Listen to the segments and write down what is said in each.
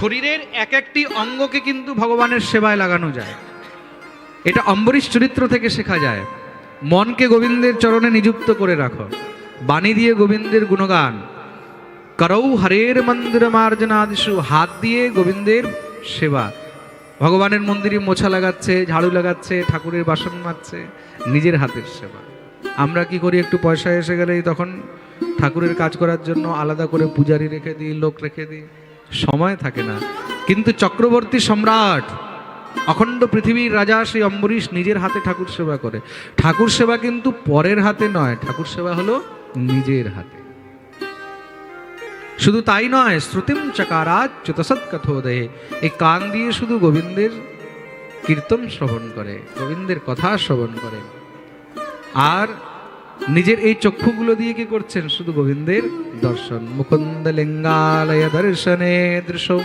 শরীরের এক একটি অঙ্গকে কিন্তু ভগবানের সেবায় লাগানো যায়। এটা অম্বরীশ চরিত্র থেকে শেখা যায়। মনকে গোবিন্দের চরণে নিযুক্ত করে রাখো। বাণী দিয়ে গোবিন্দের গুণগান। করৌ হরের মন্দির মার্জনাদিশু হাত দিয়ে গোবিন্দের সেবা। ভগবানের মন্দিরে মোছা লাগাচ্ছে, ঝাড়ু লাগাচ্ছে, ঠাকুরের বাসন মাজছে, নিজের হাতের সেবা। আমরা কি করি, একটু পয়সা এসে গেলেই তখন ঠাকুরের কাজ করার জন্য আলাদা করে পূজারি রেখে দিই, লোক রেখে দিই। সময় থাকে না। কিন্তু চক্রবর্তী সম্রাট, অখণ্ড পৃথিবীর রাজা শ্রী অম্বরীশ নিজের হাতে ঠাকুর সেবা করে। ঠাকুর সেবা কিন্তু পরের হাতে নয়, ঠাকুর সেবা হলো নিজের হাতে। শুধু তাই নয়, শ্রুতিম চকারাত চতসৎ কথোদয়ে, এই কান দিয়ে শুধু গোবিন্দের কীর্তন শ্রবণ করে, গোবিন্দের কথা শ্রবণ করে। আর নিজের এই চক্ষুগুলো দিয়ে কি করছেন? শুধু গোবিন্দের দর্শন। মুকুন্দ লিঙ্গালয় দর্শনে দৃশ্য।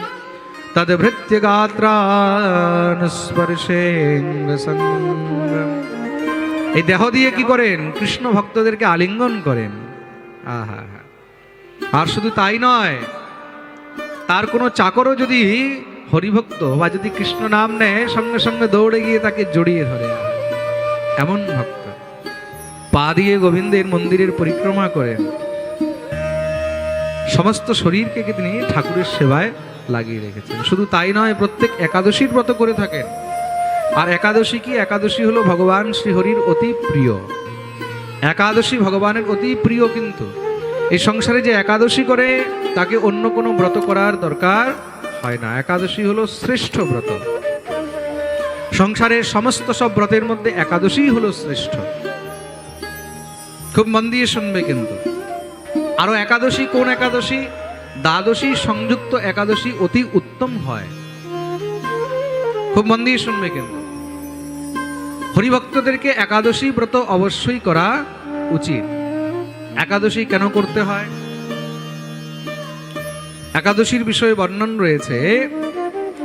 তদভৃত্য গাত্রান স্পর্শে এই দেহ দিয়ে কি করেন? কৃষ্ণ ভক্তদেরকে আলিঙ্গন করেন। আহা আর শুধু তাই নয়, তার কোনো চাকরও যদি হরিভক্ত বা যদি কৃষ্ণ নাম নেয়, সঙ্গে সঙ্গে দৌড়ে গিয়ে তাকে জড়িয়ে ধরে। এমন ভক্ত। পা দিয়ে গোবিন্দের মন্দিরের পরিক্রমা করেন। সমস্ত শরীরকে তিনি ঠাকুরের সেবায় লাগিয়ে রেখেছেন? শুধু তাই নয়, প্রত্যেক একাদশীর ব্রত করে থাকেন। আর একাদশী কি? একাদশী হলো ভগবান শ্রীহরির অতি প্রিয়। একাদশী ভগবানের অতি প্রিয় কিন্তু। এই সংসারে যে একাদশী করে, তাকে অন্য কোনো ব্রত করার দরকার হয় না। একাদশী হলো শ্রেষ্ঠ ব্রত। সংসারের সমস্ত সব ব্রতের মধ্যে একাদশী হলো শ্রেষ্ঠ। খুব মন দিয়ে শুনবে কিন্তু। আরও একাদশী কোন একাদশী? দ্বাদশী সংযুক্ত একাদশী অতি উত্তম হয়। খুব মন দিয়ে শুনবে কিন্তু। হরিভক্তদেরকে একাদশী ব্রত অবশ্যই করা উচিত। একাদশী কেন করতে হয়? একাদশীর বিষয়ে বর্ণন রয়েছে,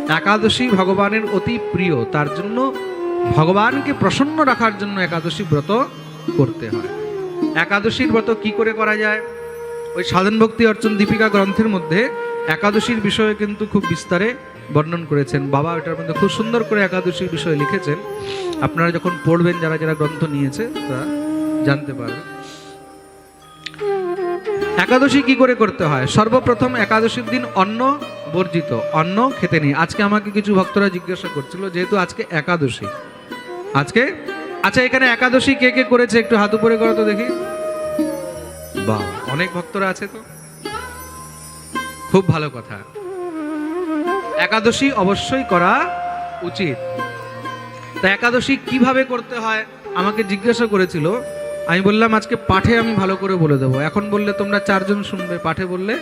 একাদশী ভগবানের অতি প্রিয়, তার জন্য ভগবানকে প্রসন্ন রাখার জন্য একাদশী ব্রত করতে হয়। একাদশীর ব্রত কি করে করা যায়? ওই সাধন ভক্তি অর্চন দীপিকা গ্রন্থের মধ্যে একাদশীর বিষয়ে কিন্তু খুব বিস্তারে বর্ণন করেছেন। বাবা এটার মধ্যে খুব সুন্দর করে একাদশীর বিষয়ে লিখেছেন। আপনারা যখন পড়বেন, যারা যারা গ্রন্থ নিয়েছে, তারা জানতে পারবেন। একাদশী কি করে করতে হয়? সর্বপ্রথম একাদশীর দিন অন্ন বর্জিত, অন্ন খেতে নেই আজকে আমাকে কিছু ভক্তরা জিজ্ঞাসা করছিল, যেহেতু আজকে একাদশী। আজকে? আচ্ছা এখানে একাদশী কে কে করেছে? একটু হাত উপরে করো তো দেখি। বাহ অনেক ভক্তরা আছে তো? খুব ভালো কথা। একাদশী অবশ্যই করা উচিত। তা একাদশী কীভাবে করতে হয় আমাকে জিজ্ঞাসা করেছিল। আমি বললাম, আজকে পাঠে আমি ভালো করে বলে দেবো। এখন বললে তোমরা চারজন শুনবে, পাঠে বললে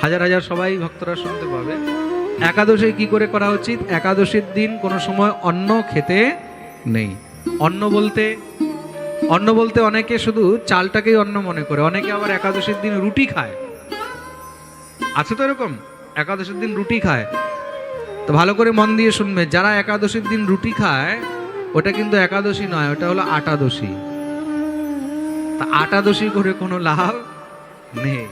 হাজার হাজার সবাই ভক্তরা শুনতে পাবে। একাদশী কি করে করা উচিত? একাদশীর দিন কোনো সময় অন্ন খেতে নেই। অন্ন বলতে অন্ন বলতে অনেকে শুধু চালটাকেই অন্ন মনে করে। অনেকে আবার একাদশীর দিন রুটি খায়। আছে তো এরকম? একাদশীর দিন রুটি খায়। তো ভালো করে মন দিয়ে শুনবে, যারা একাদশীর দিন রুটি খায়, ওটা কিন্তু একাদশী নয়, ওটা হলো আটাদশী। তা আটাদশী করে কোনো লাভ নেই।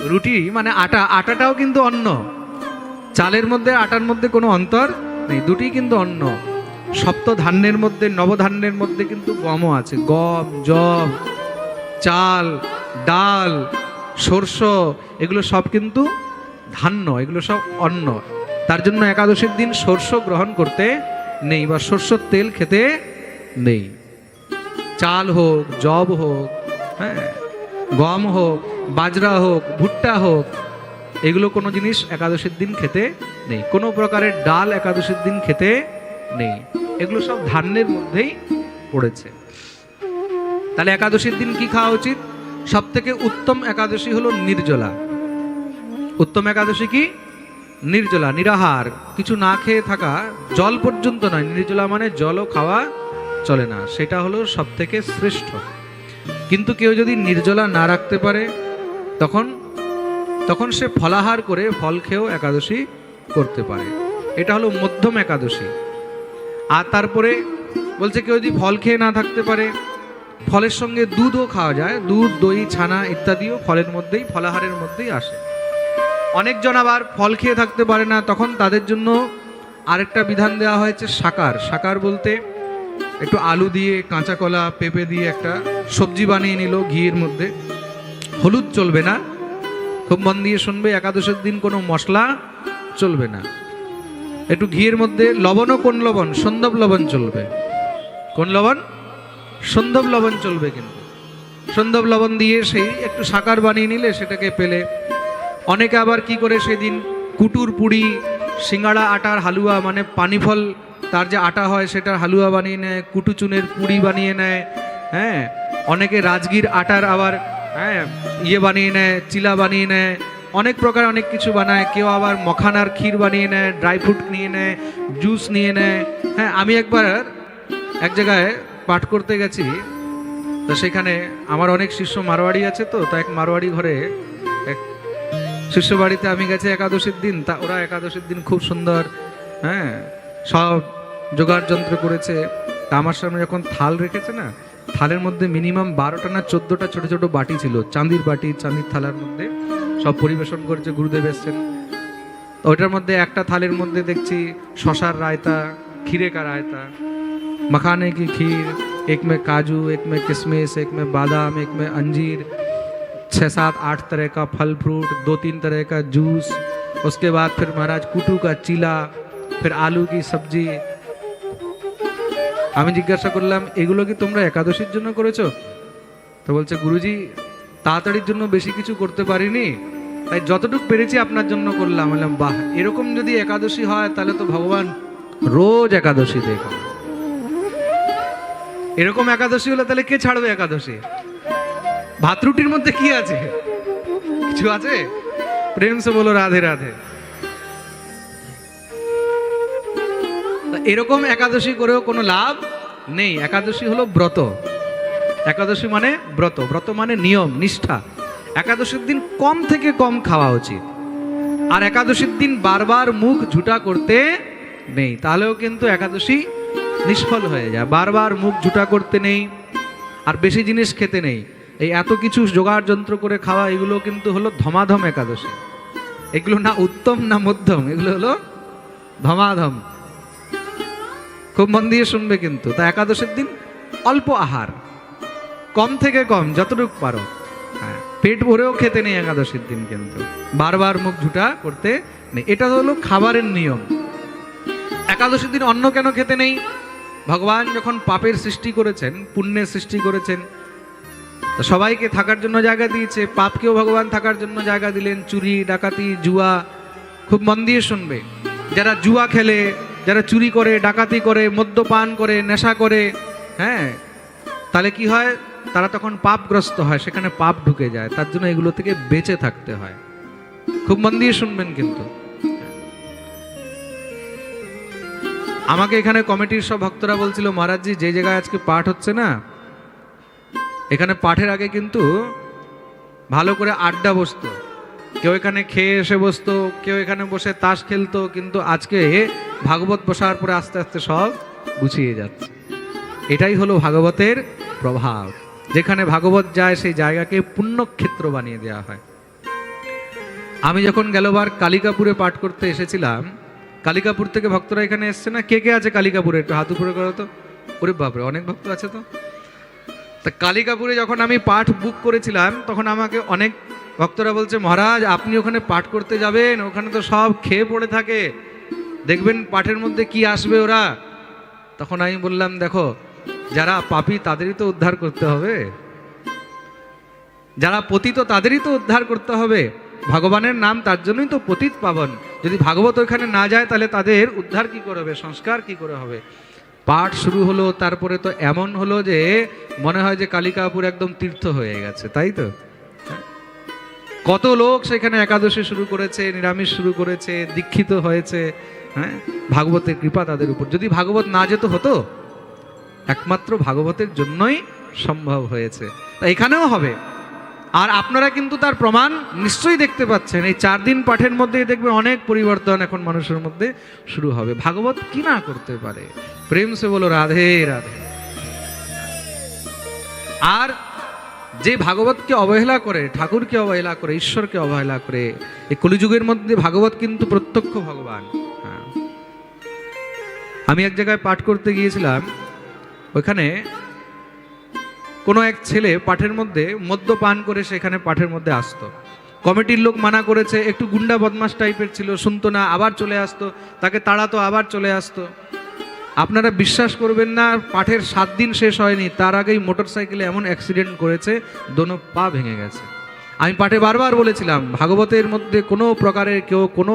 রুটি মানে আটা, আটাটাও কিন্তু অন্ন। চালের মধ্যে, আটার মধ্যে কোনো অন্তর নেই, দুটি কিন্তু অন্ন। সপ্ত ধান্যের মধ্যে, নবধান্যের মধ্যে কিন্তু গমও আছে। গম, জব, চাল, ডাল, সর্ষ, এগুলো সব কিন্তু ধান্য, এগুলো সব অন্ন। তার জন্য একাদশীর দিন শস্য গ্রহণ করতে নেই বা শস্যর তেল খেতে নেই। চাল হোক, জব হোক হ্যাঁ গম হোক, বাজরা হোক, ভুট্টা হোক, এগুলো কোনো জিনিস একাদশীর দিন খেতে নেই। কোনো প্রকারের ডাল একাদশীর দিন খেতে নেই। এগুলো সব ধান্যের মধ্যেই পড়েছে। তাহলে একাদশীর দিন কি খাওয়া উচিত? সব থেকে উত্তম একাদশী হলো নির্জলা। উত্তম একাদশী কি? নির্জলা, নিরাহার। কিছু না খেয়ে থাকা জল পর্যন্ত নয়। নির্জলা মানে জলও খাওয়া চলে না। সেটা হলো সব থেকে শ্রেষ্ঠ। কিন্তু কেউ যদি নির্জলা না রাখতে পারে, তখন তখন সে ফলাহার করে ফল খেয়েও একাদশী করতে পারে। এটা হলো মধ্যম একাদশী। আর তারপরে বলছে কেউ যদি ফল খেয়ে না থাকতে পারে, ফলের সঙ্গে দুধও খাওয়া যায়, দুধ, দই, ছানা ইত্যাদিও ফলের মধ্যেই, ফলাহারের মধ্যেই আসে। অনেকজন আবার ফল খেয়ে থাকতে পারে না, তখন তাদের জন্য আরেকটা বিধান দেওয়া হয়েছে সাকার। সাকার বলতে একটু আলু দিয়ে কাঁচা কলা পেঁপে দিয়ে একটা সবজি বানিয়ে নিল ঘিয়ের মধ্যে। হলুদ চলবে না, খুব মন দিয়ে শুনবে, একাদশের দিন কোনো মশলা চলবে না। একটু ঘিয়ের মধ্যে লবণও কোন লবণ? সন্দব লবণ চলবে। কোন লবণ? সন্দব লবণ চলবে কিন্তু। সন্দব লবণ দিয়ে সেই একটু সাকার বানিয়ে নিলে সেটাকে পেলে। অনেকে আবার কি করে সেদিন কুটুর পুরি, সিঙ্গাড়া, আটার হালুয়া মানে পানিফল, তার যে আটা হয় সেটার হালুয়া বানিয়ে নেয় কুটু চুনের পুরি বানিয়ে নেয় হ্যাঁ? অনেকে রাজগীর আটার আবার হ্যাঁ ইয়ে বানিয়ে নেয়, চিলা বানিয়ে নেয় অনেক প্রকার অনেক কিছু বানায়। কেউ আবার মখানার ক্ষীর বানিয়ে নেয় ড্রাই ফ্রুট নিয়ে নেয় জুস নিয়ে নেয়। হ্যাঁ আমি একবার এক জায়গায় পাঠ করতে গেছি, তো সেখানে আমার অনেক শিষ্য মারোয়াড়ি আছে তো, তা এক মারোয়াড়ি ঘরে এক শিষ্য বাড়িতে আমি গেছি একাদশীর দিন, তা ওরা একাদশীর দিন খুব সুন্দর হ্যাঁ সব জোগাড় যন্ত্র করেছে। তা আমার সামনে যখন থাল রেখেছে না, থালের মধ্যে মিনিমাম বারোটা না চোদ্দোটা ছোট ছোট বাটি ছিল, চাঁদির বাটি, চাঁদির থালার মধ্যে। সব পরিবেশন করেছে গুরুদেব এসছেন তো ওইটার মধ্যে একটা থালের মধ্যে দেখছি শশার রায়তা ক্ষীরে কা রায়তা मखाने की खीर एक में काजू एक में किशमिश एक में बादाम एक में अंजीर छः सात आठ तरह का फल फ्रूट दो तीन तरह का जूस उसके बाद फिर महाराज कुटू का चीला फिर आलू की सब्जी আমি জিজ্ঞাসা করলাম এগুলো কি তোমরা একাদশীর জন্য করেছো তো বলছে গুরুজি তাড়াতাড়ির জন্য বেশি কিছু করতে পারিনি। তাই যতটুকু পেরেছি আপনার জন্য করলাম। বললাম, বাহ, এরকম যদি একাদশী হয়, তাহলে তো ভগবান রোজ একাদশী দেখো এরকম একাদশী হলে তাহলে কে ছাড়বে একাদশী? ভাত রুটির মধ্যে কি আছে? কিছু আছে? প্রেম সে বলো, রাধে রাধে। এরকম একাদশী করেও কোনো লাভ নেই। একাদশী হলো ব্রত। একাদশী মানে ব্রত ব্রত মানে নিয়ম, নিষ্ঠা। একাদশীর দিন কম থেকে কম খাওয়া উচিত। আর একাদশীর দিন বারবার মুখ ঝুটা করতে নেই, তাহলেও কিন্তু একাদশী নিষ্ফল হয়ে যায়। বারবার মুখ ঝুটা করতে নেই, আর বেশি জিনিস খেতে নেই। এই এত কিছু জোগাড় যন্ত্র করে খাওয়া, এগুলো কিন্তু হলো ধমাধম একাদশী। এগুলো না উত্তম না মধ্যম, এগুলো হলো ধমাধম। খুব মন দিয়ে শুনবে কিন্তু। তা একাদশের দিন অল্প আহার। কম থেকে কম, যতটুকু পারো। হ্যাঁ পেট ভরেও খেতে নেই একাদশীর দিন কিন্তু। বারবার মুখ ঝুটা করতে নেই। এটা হলো খাবারের নিয়ম। একাদশীর দিন অন্ন কেন খেতে নেই? ভগবান যখন পাপের সৃষ্টি করেছেন, পুণ্যের সৃষ্টি করেছেন, তো সবাইকে থাকার জন্য জায়গা দিয়েছে। পাপকেও ভগবান থাকার জন্য জায়গা দিলেন। চুরি, ডাকাতি, জুয়া, খুব মন দিয়ে শুনবে। যারা জুয়া খেলে, যারা চুরি করে, ডাকাতি করে, মদ্যপান করে, নেশা করে হ্যাঁ তাহলে কি হয়? তারা তখন পাপগ্রস্ত হয়, সেখানে পাপ ঢুকে যায়। তার জন্য এগুলো থেকে বেঁচে থাকতে হয়। খুব মন দিয়ে শুনবেন কিন্তু। আমাকে এখানে কমিটির সব ভক্তরা বলছিল, মহারাজজি, যে জায়গায় আজকে পাঠ হচ্ছে না, এখানে পাঠের আগে কিন্তু ভালো করে আড্ডা বসতো। কেউ এখানে খেয়ে এসে বসতো, কেউ এখানে বসে তাস খেলতো, কিন্তু আজকে ভাগবত বসার পরে আস্তে আস্তে সব গুছিয়ে যাচ্ছে। এটাই হলো ভাগবতের প্রভাব। যেখানে ভাগবত যায়, সেই জায়গাকে পুণ্যক্ষেত্র বানিয়ে দেওয়া হয়। আমি যখন গেলবার কালিকাপুরে পাঠ করতে এসেছিলাম, কালিকাপুর থেকে ভক্তরা এখানে এসছে না? কে কে আছে কালিকাপুরে? একটু হাত উপরে করো তো। ওরে বাপরে, অনেক ভক্ত আছে তো। তা কালিকাপুরে যখন আমি পাঠ বুক করেছিলাম, তখন আমাকে অনেক ভক্তরা বলছে, মহারাজ, আপনি ওখানে পাঠ করতে যাবেন, ওখানে তো সব খেয়ে পড়ে থাকে। দেখবেন পাঠের মধ্যে কি আসবে ওরা? তখন আমি বললাম, দেখো যারা পাপী তাদেরই তো উদ্ধার করতে হবে। যারা পতিত তাদেরই তো উদ্ধার করতে হবে। ভগবানের নাম তার জন্যই তো পতিত পাবন। যদি ভাগবত ওইখানে না যায় তাহলে তাদের উদ্ধার কি করে হবে? সংস্কার কি করে হবে? পাঠ শুরু হলো, তারপরে তো এমন হলো যে মনে হয় যে কালিকাপুর একদম তীর্থ হয়ে গেছে, তাই তো? কত লোক সেখানে একাদশী শুরু করেছে, নিরামিষ শুরু করেছে, দীক্ষিত হয়েছে হ্যাঁ? ভাগবতের কৃপা তাদের উপর। যদি ভাগবত না যেত, হতো? একমাত্র ভাগবতের জন্যই সম্ভব হয়েছে। তা এখানেও হবে। আর আপনারা কিন্তু তার প্রমাণ নিশ্চয়ই দেখতে পাচ্ছেন। এই চার দিন পাঠের মধ্যেই দেখবে অনেক পরিবর্তন এখন মানুষের মধ্যে শুরু হবে। ভাগবত কি না করতে পারে? প্রেম সে বলো, রাধে রাধে। আর যে ভাগবতকে অবহেলা করে, ঠাকুরকে অবহেলা করে, ঈশ্বরকে অবহেলা করে, এই কলিযুগের মধ্যে ভাগবত কিন্তু প্রত্যক্ষ ভগবান। হ্যাঁ। আমি এক জায়গায় পাঠ করতে গিয়েছিলাম। ওইখানে কোনো এক ছেলে পাঠের মধ্যে মদ্যপান করে সেখানে পাঠের মধ্যে আসতো। কমিটির লোক মানা করেছে, একটু গুন্ডা বদমাস টাইপের ছিল, শুনতো না, আবার চলে আসতো, তাকে তাড়াতো, আবার চলে আসতো। আপনারা বিশ্বাস করবেন না, পাঠের সাত দিন শেষ হয়নি, তার আগেই মোটর সাইকেলে এমন অ্যাক্সিডেন্ট করেছে, দোনো পা ভেঙে গেছে। আমি পাঠে বারবার বলেছিলাম, ভাগবতের মধ্যে কোনো প্রকারের কেউ কোনো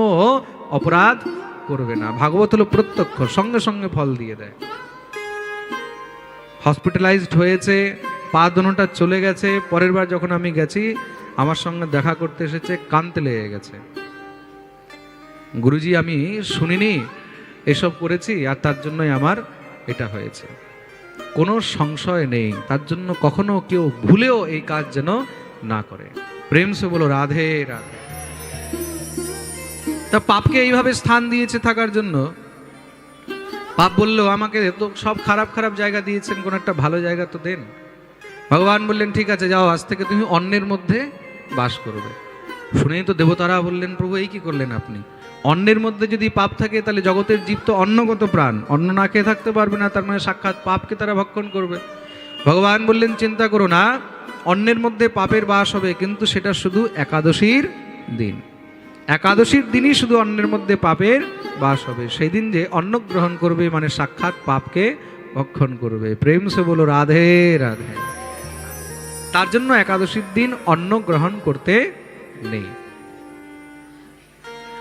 অপরাধ করবে না। ভাগবত হলো প্রত্যক্ষ, সঙ্গে সঙ্গে ফল দিয়ে দেয়। হসপিটালাইজড হয়েছে, পা দোনোটা চলে গেছে। পরের বার যখন আমি গেছি, আমার সঙ্গে দেখা করতে এসেছে কানতে লেগে গেছে। গুরুজি, আমি শুনিনি, এসব করেছি আর তার জন্যই আমার এটা হয়েছে। কোনো সংশয় নেই, তার জন্য কখনো কেউ ভুলেও এই কাজ যেন না করে। প্রেম সে বলো, রাধে রাধে। তা পাপকে এইভাবে স্থান দিয়েছে থাকার জন্য পাপ বলল, আমাকে তো সব খারাপ খারাপ জায়গা দিয়েছেন, কোন একটা ভালো জায়গা তো দেন। ভগবান বললেন, ঠিক আছে, যাও, আজ থেকে তুমি অন্যের মধ্যে বাস করবে। শুনেই তো দেবতারা বললেন, প্রভু, এই কি করলেন আপনি? অন্যের মধ্যে যদি পাপ থাকে, তাহলে জগতের জীব তো অন্নগত প্রাণ। অন্ন না খেয়ে থাকতে পারবে না, তার মানে সাক্ষাৎ পাপকে তারা ভক্ষণ করবে। ভগবান বললেন, চিন্তা করো না অন্যের মধ্যে পাপের বাস হবে, কিন্তু সেটা শুধু একাদশীর দিন। একাদশীর দিনই শুধু অন্যের মধ্যে পাপের বাস হবে। সেই দিন যে অন্ন গ্রহণ করবে মানে সাক্ষাৎ পাপকে ভক্ষণ করবে। প্রেম সে বলো, রাধে রাধে। তার জন্য একাদশীর দিন অন্ন গ্রহণ করতে নেই।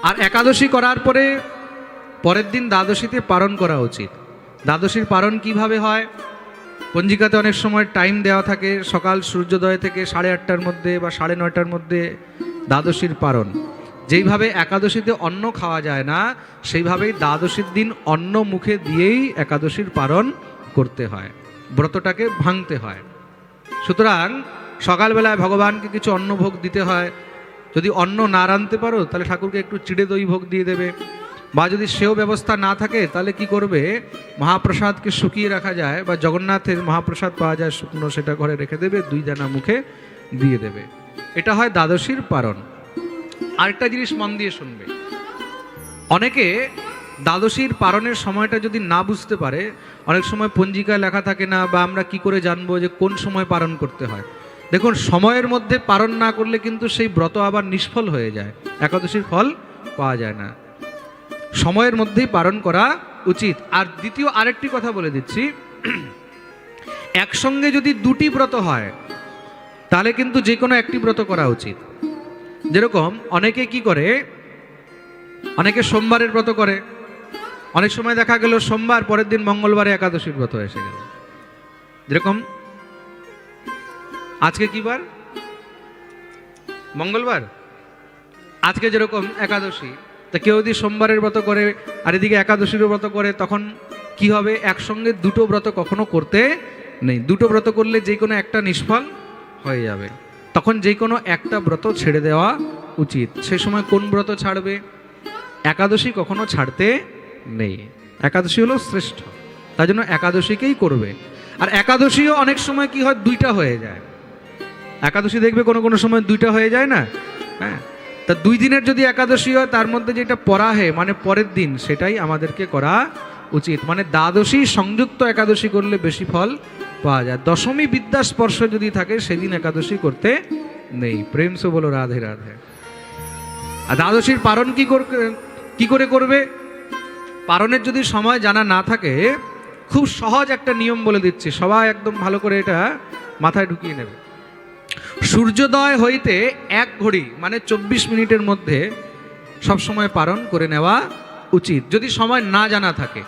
আর একাদশী করার পরে পরের দিন দ্বাদশীতে পালন করা উচিত। দ্বাদশীর পালন কীভাবে হয়? পঞ্জিকাতে অনেক সময় টাইম দেওয়া থাকে, সকাল সূর্যোদয় থেকে সাড়ে আটটার মধ্যে বা সাড়ে নয়টার মধ্যে দ্বাদশীর পালন যেইভাবে একাদশীতে অন্ন খাওয়া যায় না, সেইভাবেই দ্বাদশীর দিন অন্ন মুখে দিয়েই একাদশীর পালন করতে হয়, ব্রতটাকে ভাঙতে হয়। সুতরাং সকালবেলায় ভগবানকে কিছু অন্ন ভোগ দিতে হয়। যদি অন্ন না রাঁধতে পারো, তাহলে ঠাকুরকে একটু চিড়ে দই ভোগ দিয়ে দেবে। বা যদি সেও ব্যবস্থা না থাকে, তাহলে কি করবে? মহাপ্রসাদকে শুকিয়ে রাখা যায় বা জগন্নাথের মহাপ্রসাদ পাওয়া যায় শুকনো, সেটা ঘরে রেখে দেবে, দুই দানা মুখে দিয়ে দেবে। এটা হয় দ্বাদশীর পারণ আরেকটা জিনিস মন দিয়ে শুনবে। অনেকে দ্বাদশীর পারণের সময়টা যদি না বুঝতে পারে, অনেক সময় পঞ্জিকায় লেখা থাকে না বা আমরা কি করে জানব যে কোন সময় পালন করতে হয়। দেখুন, সময়ের মধ্যে পালন না করলে কিন্তু সেই ব্রত আবার নিষ্ফল হয়ে যায়। একাদশীর ফল পাওয়া যায় না। সময়ের মধ্যেই পালন করা উচিত। আর দ্বিতীয় আরেকটি কথা বলে দিচ্ছি। একসঙ্গে যদি দুটি ব্রত হয়, তাহলে কিন্তু যে কোনো একটি ব্রত করা উচিত। যেরকম অনেকে কি করে? অনেকে সোমবারের ব্রত করে। অনেক সময় দেখা গেল সোমবার, পরের দিন মঙ্গলবারে একাদশীর ব্রত এসে গেল। যেরকম আজকে কি বার? মঙ্গলবার? আজকে যেরকম একাদশী, তা কেউ যদি সোমবারের ব্রত করে আর এদিকে একাদশীর ব্রত করে, তখন কি হবে? একসঙ্গে দুটো ব্রত কখনো করতে নেই। দুটো ব্রত করলে যে কোনো একটা নিষ্ফল হয়ে যাবে। তখন যে কোনো একটা ব্রত ছেড়ে দেওয়া উচিত। সে সময় কোন ব্রত ছাড়বে? একাদশী কখনো ছাড়তে নেই। একাদশী হলো শ্রেষ্ঠ। তাই জন্য একাদশীকেই করবে। আর একাদশীও অনেক সময় কি হয়? দুইটা হয়ে যায়। একাদশী দেখবে কোনো কোনো সময় দুইটা হয়ে যায় না? হ্যাঁ? তা দুই দিনের যদি একাদশী হয়, তার মধ্যে যেটা পরাহে মানে পরের দিন, সেটাই আমাদেরকে করা উচিত। মানে দ্বাদশী সংযুক্ত একাদশী করলে বেশি ফল পাওয়া যায়। দশমী বিদ্যা স্পর্শ যদি থাকে, সেদিন একাদশী করতে নেই। প্রেম সে বলো, রাধে রাধে। আর দ্বাদশীর পারণ কি কি করে করবে? পারণের যদি সময় জানা না থাকে, খুব সহজ একটা নিয়ম বলে দিচ্ছি। সবাই একদম ভালো করে এটা মাথায় ঢুকিয়ে নেবে। সূর্যোদয় হইতে এক ঘড়ি মানে চব্বিশ মিনিটের মধ্যে সব সময় পালন করে নেওয়া উচিত। যদি সময় না জানা থাকে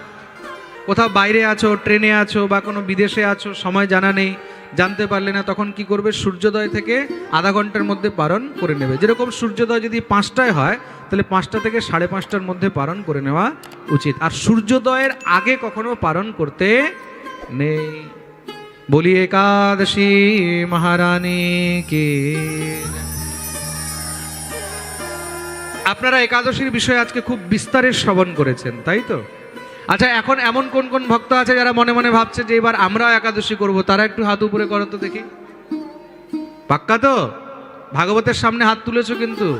কোথাও বাইরে আছো, ট্রেনে আছো বা কোনো বিদেশে আছো, সময় জানা নেই, জানতে পারলে না, তখন কি করবে? সূর্যোদয় থেকে আধা ঘণ্টার মধ্যে পালন করে নেবে। যেরকম সূর্যোদয় যদি পাঁচটায় হয়, তাহলে পাঁচটা থেকে সাড়ে পাঁচটার মধ্যে পালন করে নেওয়া উচিত। আর সূর্যোদয়ের আগে কখনো পালন করতে নেই। বলি একাদশী মহারানী কে? আপনারা একাদশীর বিষয়ে আজকে খুব বিস্তারে শ্রবণ করেছেন, তাই তো? আচ্ছা এখন এমন কোন কোন ভক্ত আছে যারা মনে মনে ভাবছে যে এবার আমরাও একাদশী করব? তারা একটু হাত উপরে করো তো দেখি। পাক্কা তো? ভাগবতের সামনে হাত তুলেছো কিন্তু।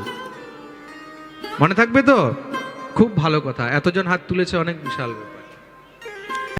মনে থাকবে তো? খুব ভালো কথা। এতজন হাত তুলেছে, অনেক বিশাল